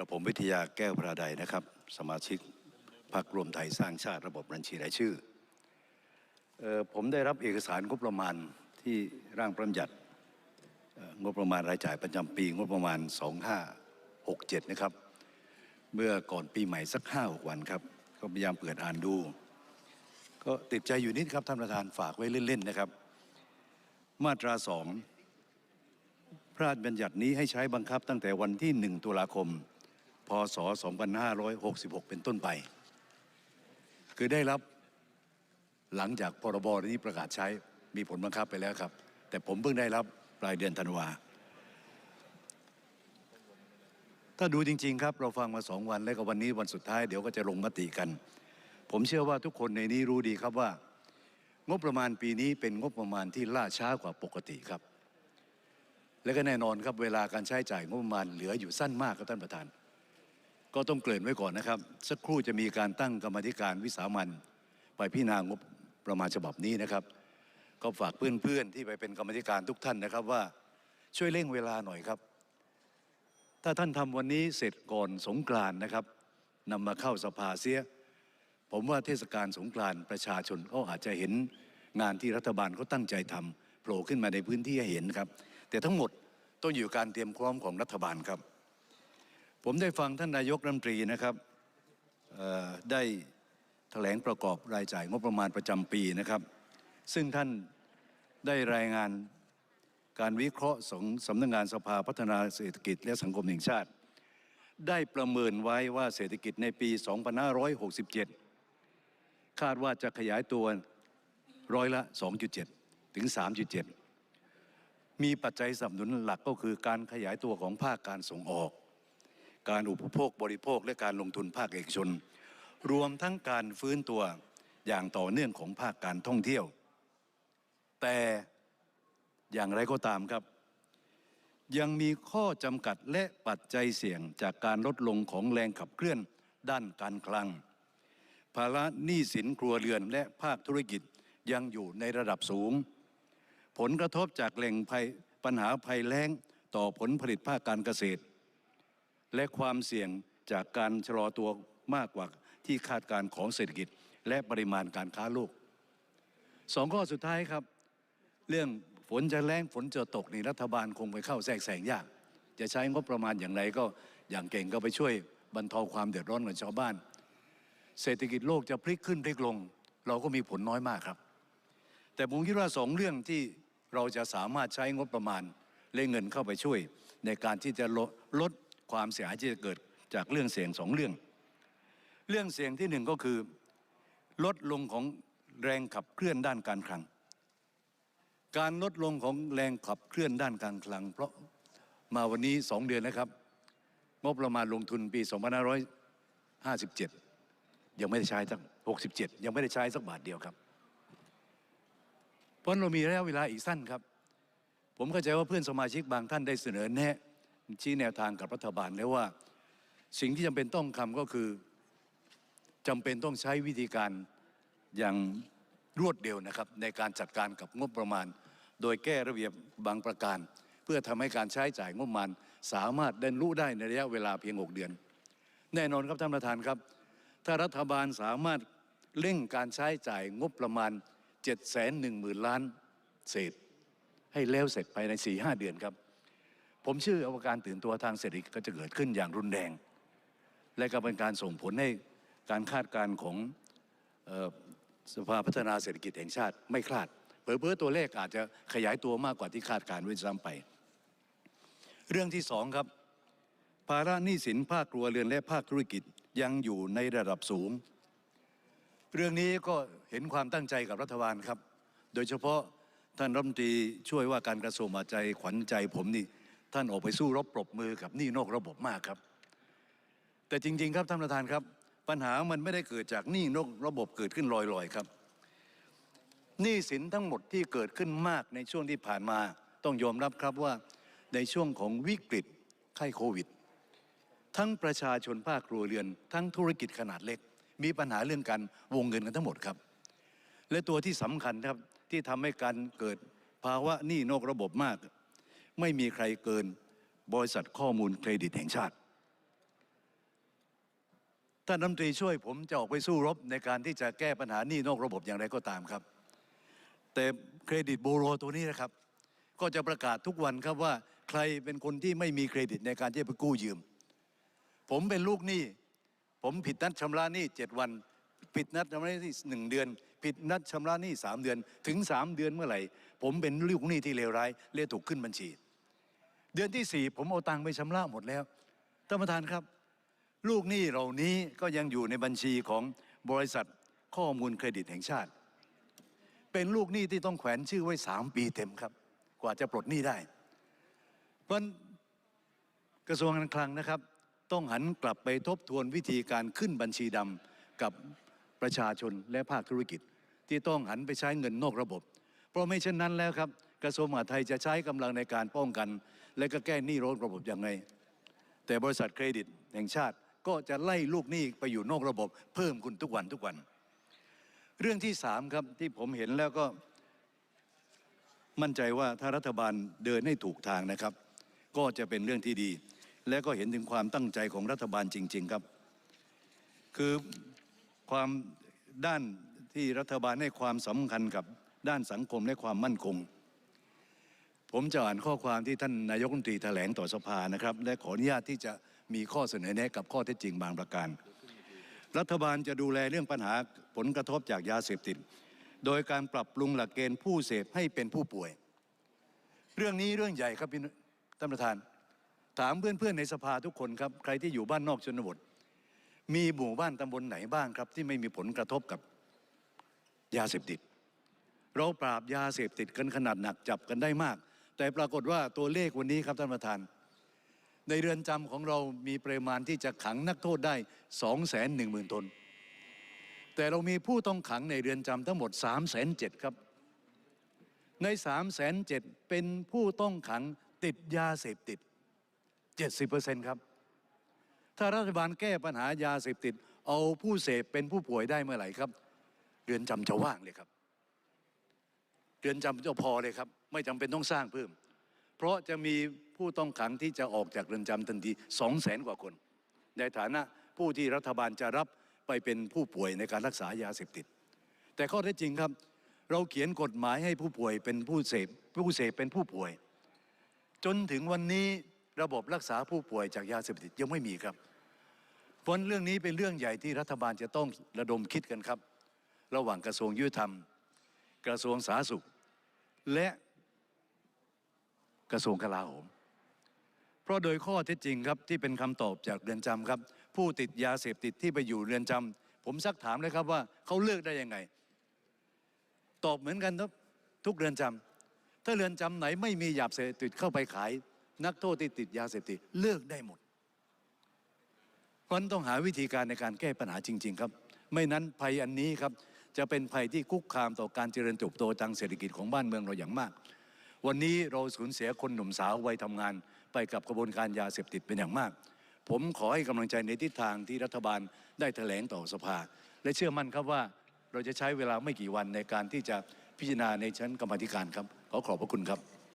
กับผมวิทยาแก้วพระใดนะครับ สมาชิกพรรครวมไทยสร้างชาติระบบบัญชีรายชื่อออผมได้รับเอกสารงบประมาณที่ร่างประญัติงบประมาณรายจ่ายประจำปีงบประมาณ 2567 นะครับ เมื่อก่อนปีใหม่สักห้าหกวันครับ ก็พยายามเปิดอ่านดู ก็ติดใจอยู่นิดครับท่านประธานฝากไว้เล่น ๆ นะครับ มาตราสองพระราชบัญญัตินี้ให้ใช้บังคับตั้งแต่วันที่ 1 ตุลาคม พศ 2566 เป็นต้นไป คือได้รับหลังจากพรบนี้ประกาศใช้มีผลบังคับไปแล้วครับ แต่ผมเพิ่งได้รับปลายเดือนธันวา ถ้าดูจริง ๆ ครับ เราฟังมาสองวันแล้วก็วันนี้วันสุดท้ายเดี๋ยวก็จะลงมติกัน ผมเชื่อว่าทุกคนในนี้รู้ดีครับว่า งบประมาณปีนี้เป็นงบประมาณที่ล่าช้ากว่าปกติครับ และก็แน่นอนครับเวลาการใช้จ่ายงบประมาณเหลืออยู่สั้นมากครับท่านประธาน ก็ต้องเกริ่นไว้ก่อนนะครับ สักครู่จะมีการตั้งกรรมธิการวิสามันไปพิจารณางบประมาณฉบับนี้นะครับ ก็ฝากเพื่อนๆที่ไปเป็นกรรมธิการทุกท่านนะครับว่าช่วยเร่งเวลาหน่อยครับ ถ้าท่านทำวันนี้เสร็จก่อนสงกรานนะครับนำมาเข้าสภาเสีย ผมว่าเทศกาลสงกรานประชาชนก็อาจจะเห็นงานที่รัฐบาลเขาตั้งใจทำโผล่ขึ้นมาในพื้นที่ให้เห็นครับ แต่ทั้งหมดต้องอยู่การเตรียมพร้อมของรัฐบาลครับ ผมได้ฟังท่านนายกรัฐมนตรีนะครับได้แถลงประกอบรายจ่ายงบประมาณประจำปีนะครับ ซึ่งท่านได้รายงานการวิเคราะห์ของสำนักงานสภาพัฒนาเศรษฐกิจและสังคมแห่งชาติ ได้ประเมินไว้ว่าเศรษฐกิจในปี 2567 คาดว่าจะขยายตัวร้อยละ 2.7 ถึง 3.7 มีปัจจัยสนับสนุนหลักก็คือการขยายตัวของภาคการส่งออก การอุปโภคบริโภคและการลงทุนภาคเอกชน รวมทั้งการฟื้นตัวอย่างต่อเนื่องของภาคการท่องเที่ยว แต่อย่างไรก็ตามครับ ยังมีข้อจำกัดและปัจจัยเสี่ยงจากการลดลงของแรงขับเคลื่อนด้านการคลัง ภาระหนี้สินครัวเรือนและภาคธุรกิจยังอยู่ในระดับสูง ผลกระทบจากแหล่งภัยปัญหาภัยแล้งต่อผลผลิตภาคการเกษตร และความเสี่ยงจากการชะลอตัวมากกว่าที่คาดการณ์ของเศรษฐกิจ และปริมาณการค้าโลกสองข้อสุดท้ายครับ เรื่องฝนจะแรงฝนจะตกนี่รัฐบาลคงไปเข้าแทรกแซงยาก จะใช้งบประมาณอย่างไรก็อย่างเก่งก็ไปช่วยบรรเทาความเดือดร้อนของชาวบ้าน เศรษฐกิจโลกจะพลิกขึ้นพลิกลง เราก็มีผลน้อยมากครับ แต่ผมคิดว่าสองเรื่องที่เราจะสามารถใช้งบประมาณและเงินเข้าไปช่วย ในการที่จะลดลด ความเสียหายที่จะเกิดจากเรื่องเสี่ยงสองเรื่อง เรื่องเสี่ยงที่หนึ่งก็คือ ลดลงของแรงขับเคลื่อนด้านการคลัง การลดลงของแรงขับเคลื่อนด้านการคลัง เพราะมาวันนี้สองเดือนนะครับงบประมาณลงทุนปี 2557 ยังไม่ได้ใช้สัก67 ยังไม่ได้ใช้สักบาทเดียวครับ เพราะเรามีระยะเวลาอีกสั้นครับ ผมเข้าใจว่าเพื่อนสมาชิกบางท่านได้เสนอแนะ ชี้แนวทางกับรัฐบาลแล้วว่า สิ่งที่จำเป็นต้องทำก็คือจำเป็นต้องใช้วิธีการอย่างรวดเร็วนะครับ ในการจัดการกับงบประมาณ โดยแก้ระเบียบบางประการ เพื่อทำให้การใช้จ่ายงบประมาณ สามารถเดินรู้ได้ในระยะเวลาเพียง 6 เดือน แน่นอนครับท่านประธานครับ ถ้ารัฐบาลสามารถเร่งการใช้จ่ายงบประมาณ 7 1 0 0 0 0 ล้านเศษ ให้แล้วเสร็จภายใน 4-5 เดือนครับ ผมเชื่อว่าการตื่นตัวทางเศรษฐกิจก็จะเกิดขึ้นอย่างรุนแรง และก็เป็นการส่งผลให้การคาดการณ์ของออสภาพัฒนาเศรษฐกิจแห่งชาติไม่คลาดเผลอๆตัวเลขอาจจะขยายตัวมากกว่าที่คาดการณ์ไว้ซ้ำไป เรื่องที่สองครับ ภาระหนี้สินภาคครัวเรือนและภาคธุรกิจยังอยู่ในระดับสูง เรื่องนี้ก็เห็นความตั้งใจกับรัฐบาลครับ โดยเฉพาะท่านรัฐมนตรีช่วยว่าการกระทรวงมหาดไทยขวัญใจผมนี่ ท่านออกไปสู้รบปรบมือกับหนี้นอกระบบมากครับ แต่จริง ๆ ครับท่านประธานครับ ปัญหามันไม่ได้เกิดจากหนี้นอกระบบเกิดขึ้นลอยๆครับหนี้สินทั้งหมดที่เกิดขึ้นมากในช่วงที่ผ่านมา ต้องยอมรับครับว่าในช่วงของวิกฤตไข้โควิด ทั้งประชาชนภาคครัวเรือน ทั้งธุรกิจขนาดเล็ก มีปัญหาเรื่องการวงเงินกันทั้งหมดครับ และตัวที่สำคัญครับที่ทำให้การเกิดภาวะหนี้นอกระบบมาก ไม่มีใครเกินบริษัทข้อมูลเครดิตแห่งชาติ ท่านรัฐมนตรีช่วยผมจะออกไปสู้รบในการที่จะแก้ปัญหานี้นอกระบบอย่างไรก็ตามครับ แต่เครดิตบูโรตัวนี้นะครับ ก็จะประกาศทุกวันครับว่าใครเป็นคนที่ไม่มีเครดิตในการที่จะไปกู้ยืม ผมเป็นลูกหนี้ ผมผิดนัดชำระหนี้เจ็ดวัน ผิดนัดชำระหนี้หนึ่งเดือน ผิดนัดชำระหนี้สามเดือน ถึงสามเดือนเมื่อไหร่ ผมเป็นลูกหนี้ที่เลวร้ายเลยถูกขึ้นบัญชี เดือนที่สี่ผมเอาตังค์ไปชำระหมดแล้วท่านประธานครับ ลูกหนี้เหล่านี้ก็ยังอยู่ในบัญชีของบริษัทข้อมูลเครดิตแห่งชาติ เป็นลูกหนี้ที่ต้องแขวนชื่อไว้สามปีเต็มครับ กว่าจะปลดหนี้ได้ เพราะกระทรวงการคลังนะครับ ต้องหันกลับไปทบทวนวิธีการขึ้นบัญชีดำกับประชาชนและภาคธุรกิจ ที่ต้องหันไปใช้เงินนอกระบบ เพราะไม่เช่นนั้นแล้วครับ กระทรวงมหาดไทยจะใช้กำลังในการป้องกัน และก็แก้หนี้ร้อนระบบย่างไรแต่บริษัทเครดิตแห่งชาติก็จะไล่ลูกหนี้ไปอยู่นอกระบบ เพิ่มคุณทุกวันทุกวัน เรื่องที่สามครับที่ผมเห็นแล้วก็มั่นใจว่าถ้ารัฐบาลเดินให้ถูกทางนะครับ ก็จะเป็นเรื่องที่ดี และก็เห็นถึงความตั้งใจของรัฐบาลจริง ๆครับ คือความด้านที่รัฐบาลให้ความสำคัญกับด้านสังคมและความมั่นคง ผมจะอ่านข้อความที่ท่านนายกรัฐมนตรีแถลงต่อสภานะครับ และขออนุญาตที่จะมีข้อเสนอแนะกับข้อเท็จจริงบางประการ รัฐบาลจะดูแลเรื่องปัญหาผลกระทบจากยาเสพติด โดยการปรับปรุงหลักเกณฑ์ผู้เสพให้เป็นผู้ป่วย เรื่องนี้เรื่องใหญ่ครับพี่ท่านประธาน ถามเพื่อนๆในสภาทุกคนครับ ใครที่อยู่บ้านนอกชนบท มีหมู่บ้านตำบลไหนบ้างครับ ที่ไม่มีผลกระทบกับยาเสพติด เราปราบยาเสพติดกันขนาดหนักจับกันได้มาก แต่ปรากฏว่าตัวเลขวันนี้ครับท่านประธาน ในเรือนจำของเรามีปริมาณที่จะขังนักโทษได้ 2 1 0 0 0 0ตน แต่เรามีผู้ต้องขังในเรือนจำทั้งหมด 3 7 0 0 0ครับ ใน 3 7 0 0 0เป็นผู้ต้องขังติดยาเสพติด 70%ครับ ถ้ารัฐบาลแก้ปัญหายาเสพติด เอาผู้เสพเป็นผู้ป่วยได้เมื่อไหร่ครับ เรือนจำจะว่างเลยครับ เรือนจำจะพอเลยครับ ไม่จำเป็นต้องสร้างเพิ่ม เพราะจะมีผู้ต้องขังที่จะออกจากเรือนจำทันทีสองแสนกว่าคน ในฐานะผู้ที่รัฐบาลจะรับไปเป็นผู้ป่วยในการรักษายาเสพติด แต่ข้อเท็จจริงครับ เราเขียนกฎหมายให้ผู้ป่วยเป็นผู้เสพผู้เสพเป็นผู้ป่วย จนถึงวันนี้ระบบรักษาผู้ป่วยจากยาเสพติดยังไม่มีครับเพราะเรื่องนี้เป็นเรื่องใหญ่ที่รัฐบาลจะต้องระดมคิดกันครับ ระหว่างกระทรวงยุติธรรม กระทรวงสาธารณสุข และ กระทรวงกลาโหม เพราะโดยข้อเท็จจริงครับที่เป็นคำตอบจากเรือนจำครับ ผู้ติดยาเสพติดที่ไปอยู่เรือนจำผมซักถามเลยครับว่าเขาเลือกได้ยังไง ตอบเหมือนกันครับทุกเรือนจำถ้าเรือนจำไหนไม่มียาเสพติดเข้าไปขาย นักโทษที่ติดยาเสพติดเลือกได้หมดเพราะฉะนั้นต้องหาวิธีการในการแก้ปัญหาจริง ๆ ครับ ไม่นั้นภัยอันนี้ครับจะเป็นภัยที่คุกคามต่อการเจริญเติบโตทางเศรษฐกิจของบ้านเมืองเราอย่างมาก วันนี้เราสูญเสียคนหนุ่มสาววัยทำงาน ไปกับกระบวนการยาเสพติดเป็นอย่างมาก ผมขอให้กำลังใจในทิศทางที่รัฐบาลได้แถลงต่อสภา และเชื่อมั่นครับว่าเราจะใช้เวลาไม่กี่วันในการที่จะพิจารณาในชั้นกรรมธิการครับขอขอบพระคุณครับ